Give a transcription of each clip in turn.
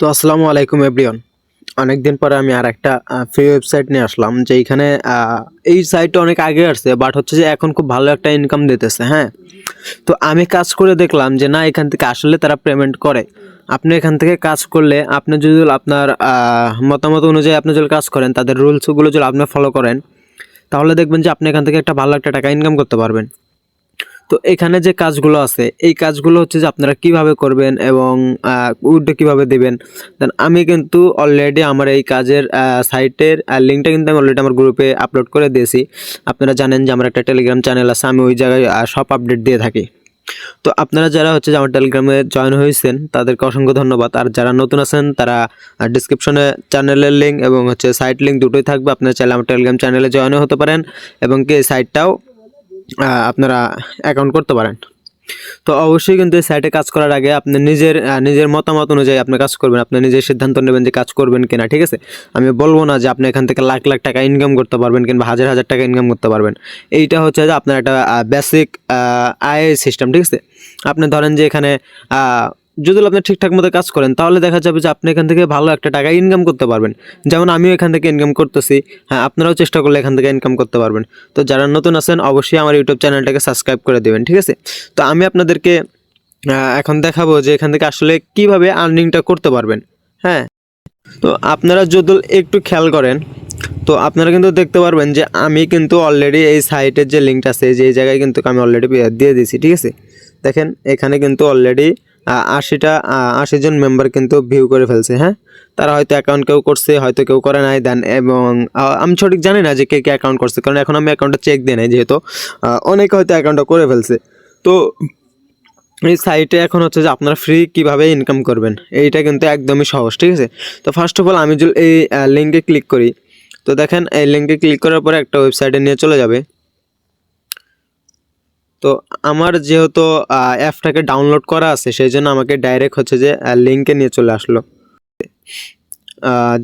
তো আসসালামু আলাইকুম এভরিওয়ান। অনেকদিন পরে আমি আর একটা ফ্রি ওয়েবসাইট নিয়ে আসলাম যে আহ, এই সাইটটা অনেক আগে আসছে বাট হচ্ছে যে এখন খুব ভালো একটা ইনকাম দিতেছে হ্যাঁ? তো আমি কাজ করে দেখলাম যে না এখান থেকে আসলে তারা পেমেন্ট করে। আপনি এখান থেকে কাজ করলে আপনি যদি আপনার মতামত অনুযায়ী আপনি যদি কাজ করেন তাদের রুলসগুলো যদি আপনি ফলো করেন তাহলে দেখবেন যে আপনি এখান থেকে একটা ভালো একটা টাকা ইনকাম করতে পারবেন। তো এখানে যে কাজগুলো আছে, এই কাজগুলো হচ্ছে যে আপনারা কীভাবে করবেন এবং উইডো কীভাবে দিবেন? দেন আমি কিন্তু অলরেডি আমার এই কাজের সাইটের লিঙ্কটা কিন্তু আমি অলরেডি আমার গ্রুপে আপলোড করে দিয়েছি। আপনারা জানেন যে আমার একটা টেলিগ্রাম চ্যানেল আছে, আমি ওই জায়গায় সব আপডেট দিয়ে থাকি। তো আপনারা যারা হচ্ছে যে আমার টেলিগ্রামে জয়েন হয়েছেন, তাদেরকে অসংখ্য ধন্যবাদ। আর যারা নতুন আছেন, তারা ডিসক্রিপশনে চ্যানেলের লিঙ্ক এবং হচ্ছে সাইট লিঙ্ক দুটোই থাকবে। আপনারা চাইলে আমার টেলিগ্রাম চ্যানেলে জয়েনও হতে পারেন এবং কি সাইটটাও আপনারা অ্যাকাউন্ট করতে পারেন। তো অবশ্যই কিন্তু এই সাইটে কাজ করার আগে আপনি নিজের নিজের মতামত অনুযায়ী আপনি কাজ করবেন। আপনি নিজের সিদ্ধান্ত নেবেন যে কাজ করবেন কিনা, ঠিক আছে? আমি বলব না যে আপনি এখান থেকে লাখ লাখ টাকা ইনকাম করতে পারবেন কিংবা হাজার হাজার টাকা ইনকাম করতে পারবেন। এইটা হচ্ছে যে আপনার একটা বেসিক আয় সিস্টেম ঠিক আছে? আপনি ধরেন যে এখানে যদি আপনি ঠিকঠাক মতো কাজ করেন, তাহলে দেখা যাবে যে আপনি এখান থেকে ভালো একটা টাকা ইনকাম করতে পারবেন। যেমন আমিও এখান থেকে ইনকাম করতেছি হ্যাঁ আপনারাও চেষ্টা করলে এখান থেকে ইনকাম করতে পারবেন। তো যারা নতুন আছেন, অবশ্যই আমার ইউটিউব চ্যানেলটাকে সাবস্ক্রাইব করে দেবেন, ঠিক আছে? তো আমি আপনাদেরকে এখন দেখাবো যে এখান থেকে আসলে কীভাবে আর্নিংটা করতে পারবেন হ্যাঁ? তো আপনারা যদি একটু খেয়াল করেন, তো আপনারা কিন্তু দেখতে পারবেন যে আমি কিন্তু অলরেডি এই সাইটের যে লিঙ্কটা আছে, যে জায়গায় কিন্তু আমি অলরেডি দিয়ে দিয়েছি, ঠিক আছে? দেখেন, এখানে কিন্তু অলরেডি আশিটা আশি জন মেম্বার কিন্তু ভিউ করে ফেলছে হ্যাঁ? তারা হয়তো অ্যাকাউন্ট কেউ করছে, হয়তো কেউ করে নাই দেন এবং আমি সঠিক জানি না যে কে কে অ্যাকাউন্ট করছে, কারণ এখন আমি অ্যাকাউন্টটা চেক দিই নাই যেহেতু অনেকে হয়তো অ্যাকাউন্টটা করে ফেলছে। তো, এই সাইটে এখন হচ্ছে যে আপনারা ফ্রি কীভাবে ইনকাম করবেন, এইটা কিন্তু একদমই সহজ, ঠিক আছে? তো ফার্স্ট অফ অল আমি যদি এই লিঙ্কে ক্লিক করি, তো দেখেন এই লিঙ্কে ক্লিক করার পরে একটা ওয়েবসাইটে নিয়ে চলে যাবে। তো আমার যেহেতু অ্যাপটাকে ডাউনলোড করা আছে, সেই জন্য আমাকে ডাইরেক্ট হচ্ছে যে লিঙ্কে নিয়ে চলে আসলো।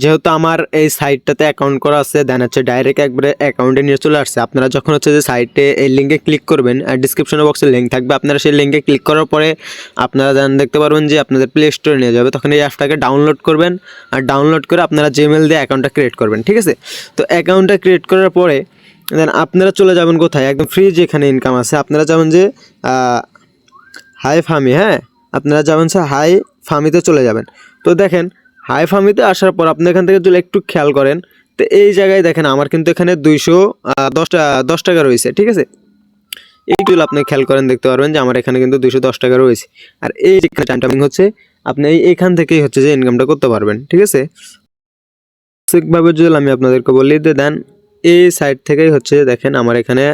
যেহেতু আমার এই সাইটটাতে অ্যাকাউন্ট করা আছে দেন হচ্ছে ডাইরেক্ট একবারে অ্যাকাউন্টে নিয়ে চলে আসছে। আপনারা যখন হচ্ছে যে সাইটে এই লিঙ্কে ক্লিক করবেন ডিসক্রিপশনে বক্সে লিঙ্ক থাকবে। আপনারা সেই লিঙ্কে ক্লিক করার পরে আপনারা দেন দেখতে পারবেন যে, আপনাদের প্লে স্টোরে নিয়ে যাবে। তখন এই অ্যাপটাকে ডাউনলোড করবেন। আর ডাউনলোড করে আপনারা জিমেল দিয়ে অ্যাকাউন্টটা ক্রিয়েট করবেন, ঠিক আছে? তো অ্যাকাউন্টটা ক্রিয়েট করার পরে দেন আপনারা চলে যাবেন কোথায়? একদম ফ্রি যেখানে ইনকাম আছে, আপনারা যাবেন যে হাই ফার্মি হ্যাঁ? আপনারা যাবেন স্যার হাই ফার্মিতে চলে যাবেন। তো দেখেন হাই ফার্মিতে আসার পর আপনি এখান থেকে যদি একটু খেয়াল করেন, তো এই জায়গায় দেখেন আমার কিন্তু এখানে দুইশো দশটা দশ টাকা রয়েছে, ঠিক আছে? এইগুলো আপনি খেয়াল করেন, দেখতে পারবেন যে আমার এখানে কিন্তু দুশো দশ টাকা রয়েছে। আর এই যে টাইম হচ্ছে, আপনি এইখান থেকেই হচ্ছে যে ইনকামটা করতে পারবেন, ঠিক আছে? বেসিকভাবে যদি আমি আপনাদেরকে বলি দেন এই সাইড থেকেই হচ্ছে দেখেন আমার এখানে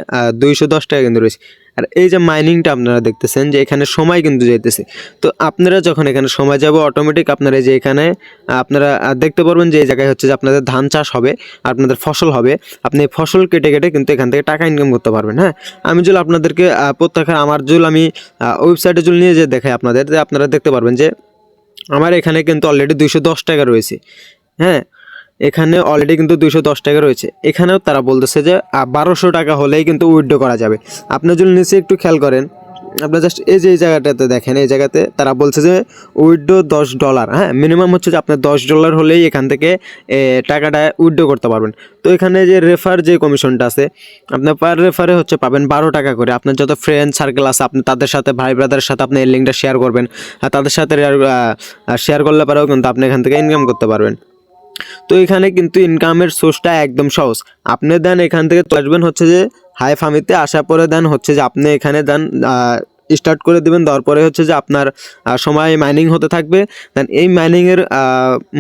দুইশো দশ টাকা কিন্তু রয়েছে। আর এই যে মাইনিংটা আপনারা দেখতেছেন যে এখানে সময় কিন্তু যেতেছে তো আপনারা যখন এখানে সময় যাবে অটোমেটিক আপনারা যে এখানে, আপনারা দেখতে পারবেন যে এই জায়গায় হচ্ছে যে আপনাদের ধান চাষ হবে, আপনাদের ফসল হবে। আপনি ফসল কেটে কেটে কিন্তু এখান থেকে টাকা ইনকাম করতে পারবেন হ্যাঁ? আমি যদি আপনাদেরকে প্রত্যাখ্যান, আমার যদি আমি ওয়েবসাইটে যদি নিয়ে যে দেখাই আপনাদের আপনারা দেখতে পারবেন যে আমার এখানে কিন্তু অলরেডি দুইশো দশ টাকা রয়েছে হ্যাঁ? এখানে অলরেডি কিন্তু দুইশো দশ টাকা রয়েছে। এখানেও তারা বলতেছে যে বারোশো টাকা হলেই কিন্তু উইথড্র করা যাবে। আপনার যদি নিচে একটু খেয়াল করেন আপনার জাস্ট এই যে, এই জায়গাটাতে দেখেন, এই জায়গাতে তারা বলছে যে উইথড্র দশ ডলার হ্যাঁ? মিনিমাম হচ্ছে যে আপনার দশ ডলার হলেই এখান থেকে টাকাটা উইথড্র করতে পারবেন। তো এখানে যে রেফার যে কমিশনটা আছে আপনার পার রেফারে হচ্ছে পাবেন বারো টাকা করে। আপনার যত ফ্রেন্ড সার্কেল আছে, আপনি তাদের সাথে, ভাই ব্রাদারের সাথে আপনি এই লিঙ্কটা শেয়ার করবেন। আর তাদের সাথে শেয়ার করলে পরেও কিন্তু আপনি এখান থেকে ইনকাম করতে পারবেন। তো এখানে কিন্তু ইনকামের সোর্সটা একদম সহজ। আপনি দেন এখান থেকে আসবেন হচ্ছে যে হাই ফার্মিতে আসার পরে দেন হচ্ছে যে, আপনি এখানে দেন স্টার্ট করে দিবেন। দেওয়ার পরে হচ্ছে যে আপনার সময় মাইনিং হতে থাকবে। দেন এই মাইনিংয়ের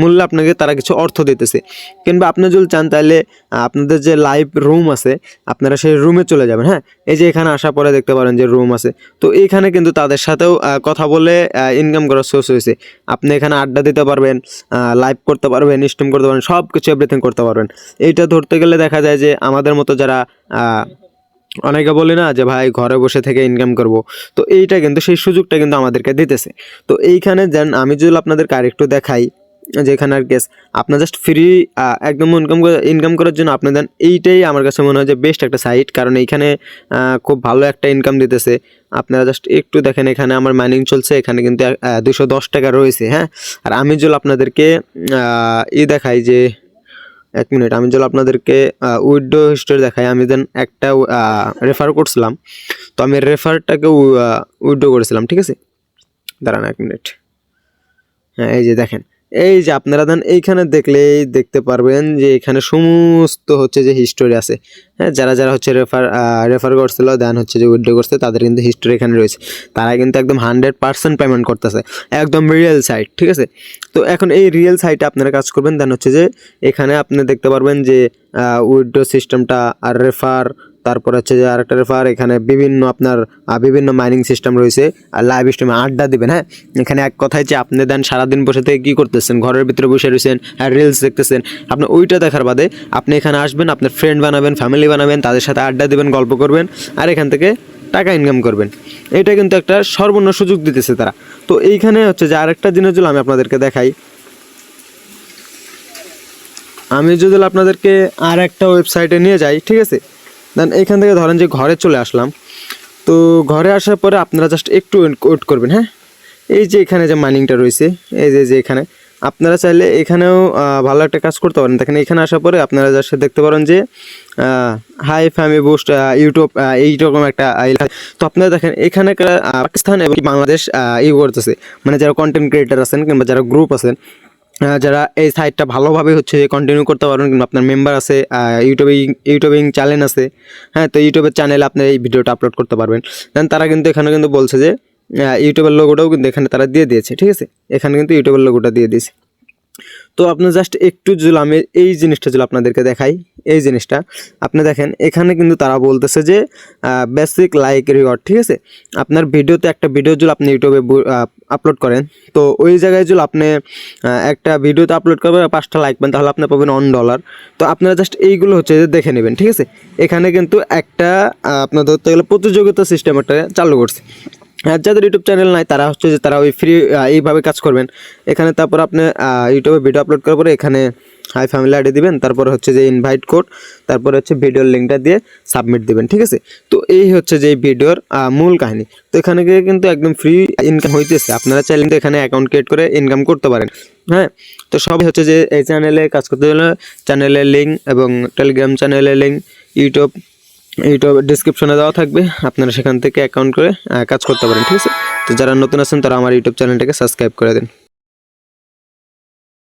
মূল্য আপনাকে তারা কিছু অর্থ দিতেছে। কিংবা আপনি যদি চান তাহলে আপনাদের যে লাইভ রুম আছে, আপনারা সেই রুমে চলে যাবেন হ্যাঁ? এই যে এখানে আসার পরে দেখতে পারেন যে রুম আছে। তো এইখানে কিন্তু তাদের সাথেও কথা বলে ইনকাম করার সোর্স হয়েছে। আপনি এখানে আড্ডা দিতে পারবেন লাইভ করতে পারবেন স্ট্রিম করতে পারবেন সব কিছু এভরিথিং করতে পারবেন। এইটা ধরতে গেলে দেখা যায় যে আমাদের মতো যারা অনেকে বলি না যে, ভাই, ঘরে বসে থেকে ইনকাম করব। তো এইটা কিন্তু, সেই সুযোগটা কিন্তু আমাদেরকে দিতেছে। তো এইখানে দেন আমি যদি আপনাদেরকে আরেকটু দেখাই, যেখানে আর গেস আপনার জাস্ট ফ্রি একদম ইনকাম ইনকাম করার জন্য আপনি দেন এইটাই আমার কাছে মনে হয় যে বেস্ট একটা সাইট কারণ এইখানে খুব ভালো একটা ইনকাম দিতেছে। আপনারা জাস্ট একটু দেখেন, এখানে আমার মাইনিং চলছে, এখানে কিন্তু দুশো দশ টাকা রয়েছে হ্যাঁ? আর আমি যদি আপনাদেরকে ই দেখাই যে এক মিনিট, আমি যদি আপনাদেরকে উইডো হিস্টোরি দেখাই, আমি দেন একটা রেফার করছিলাম। তো আমি রেফারটাকে উইডো করেছিলাম, ঠিক আছে? দাঁড়ান এক মিনিট। হ্যাঁ এই যে দেখেন। এই যে আপনারা দেন, এইখানে দেখলেই দেখতে পারবেন যে এখানে সমস্ত হচ্ছে যে হিস্টোরি আছে। হ্যাঁ যারা যারা হচ্ছে রেফার রেফার করছিল, দেন হচ্ছে যে উইড্রো করছে, তাদের কিন্তু হিস্টোরি এখানে রয়েছে। তারা কিন্তু একদম হান্ড্রেড পার্সেন্ট পেমেন্ট করতেছে, একদম রিয়েল সাইট ঠিক আছে? তো এখন এই রিয়েল সাইটে আপনারা কাজ করবেন, দেন হচ্ছে যে এখানে আপনি দেখতে পারবেন যে উইড্রো সিস্টেমটা আর রেফার তারপর হচ্ছে যে আরেকটা রেফার এখানে বিভিন্ন আপনার বিভিন্ন মাইনিং সিস্টেম রয়েছে, আর লাইভ স্ট্রিমে আড্ডা দিবেন হ্যাঁ? এখানে এক কথায় যে আপনি দেন, সারাদিন বসে থেকে কী করতেছেন? ঘরের ভিতরে বসে রয়েছেন আর রিলস দেখতেছেন। আপনি ওইটা দেখার বাদে আপনি এখানে আসবেন, আপনার ফ্রেন্ড বানাবেন ফ্যামিলি বানাবেন, তাদের সাথে আড্ডা দেবেন, গল্প করবেন, আর এখান থেকে টাকা ইনকাম করবেন। এটা কিন্তু একটা সর্বর্ণ সুযোগ দিতেছে তারা। তো এইখানে হচ্ছে যে আরেকটা জিনিস যদি আমি আপনাদেরকে দেখাই, আমি যদি আপনাদেরকে আর একটা ওয়েবসাইটে নিয়ে যাই, ঠিক আছে? দেন এখান থেকে ধরেন যে ঘরে চলে আসলাম। তো ঘরে আসার পরে আপনারা জাস্ট একটু ওয়েট করবেন হ্যাঁ? এই যে এখানে যে মাইনিংটা রয়েছে এই যে যে এখানে আপনারা চাইলে এখানেও ভালো একটা কাজ করতে পারেন। দেখেন এখানে আসার পরে আপনারা জাস্ট দেখতে পারেন যে হাই ফ্যামি বুস্ট ইউটিউব এইরকম একটা তো আপনারা দেখেন এখানে পাকিস্তান এবং বাংলাদেশ আহ, ই করতেছে। মানে যারা কন্টেন্ট ক্রিয়েটার আছেন কিংবা যারা গ্রুপ আছেন যারা এই সাইটটা ভালোভাবে হচ্ছে কন্টিনিউ করতে পারবেন কিন্তু আপনার মেম্বার আছে ইউটিউবিং ইউটিউবিং চ্যানেল আছে হ্যাঁ তো ইউটিউবের চ্যানেলে আপনি এই ভিডিওটা আপলোড করতে পারবেন। দেন তারা কিন্তু এখানে কিন্তু বলছে যে ইউটিউবের লোগোটাও কিন্তু এখানে তারা দিয়ে দিয়েছে, ঠিক আছে? এখানে কিন্তু ইউটিউবের লোগোটা দিয়ে দিয়েছে। তো আপনি জাস্ট একটু যদি আমি এই জিনিসটা যদি আপনাদেরকে দেখাই, এই জিনিসটা, আপনি দেখেন, এখানে কিন্তু তারা বলতেছে যে বেসিক লাইক রিওয়ার্ড ঠিক আছে? আপনার ভিডিওতে একটা ভিডিও যদি আপনি ইউটিউবে আপলোড করেন, তো ওই জায়গায় যদি আপনি একটা ভিডিওতে আপলোড করবেন, পাঁচটা লাইক পান, তাহলে আপনি পাবেন অন ডলার তো আপনারা জাস্ট এইগুলো হচ্ছে যে দেখে নেবেন, ঠিক আছে? এখানে কিন্তু একটা আপনার ধরতে গেলে প্রতিযোগিতা সিস্টেম একটা চালু করছে। যাদের ইউটিউব চ্যানেল নাই, তারা হচ্ছে যে তারা ওই ফ্রি এইভাবে কাজ করবেন। এখানে তারপর আপনি ইউটিউবে ভিডিও আপলোড করার পরে এখানে হাই ফ্যামিলি আইডি দিবেন, তারপর হচ্ছে যে ইনভাইট কোড তারপরে হচ্ছে ভিডিওর লিঙ্কটা দিয়ে সাবমিট দিবেন, ঠিক আছে? তো এই হচ্ছে যে ভিডিওর মূল কাহিনী। তো এখানে গিয়ে কিন্তু একদম ফ্রি ইনকাম হইতেছে। আপনারা চাইলে কিন্তু এখানে অ্যাকাউন্ট ক্রিয়েট করে ইনকাম করতে পারেন হ্যাঁ? তো সবই হচ্ছে যে এই চ্যানেলে কাজ করতে হলে চ্যানেলের লিঙ্ক এবং টেলিগ্রাম চ্যানেলের লিঙ্ক ইউটিউব ইউটিউব ডিসক্রিপশনে দেওয়া থাকবে। আপনারা সেখান থেকে অ্যাকাউন্ট করে কাজ করতে পারেন, ঠিক আছে? তো যারা নতুন আছেন, তারা আমার ইউটিউব চ্যানেলটাকে সাবস্ক্রাইব করে দিন।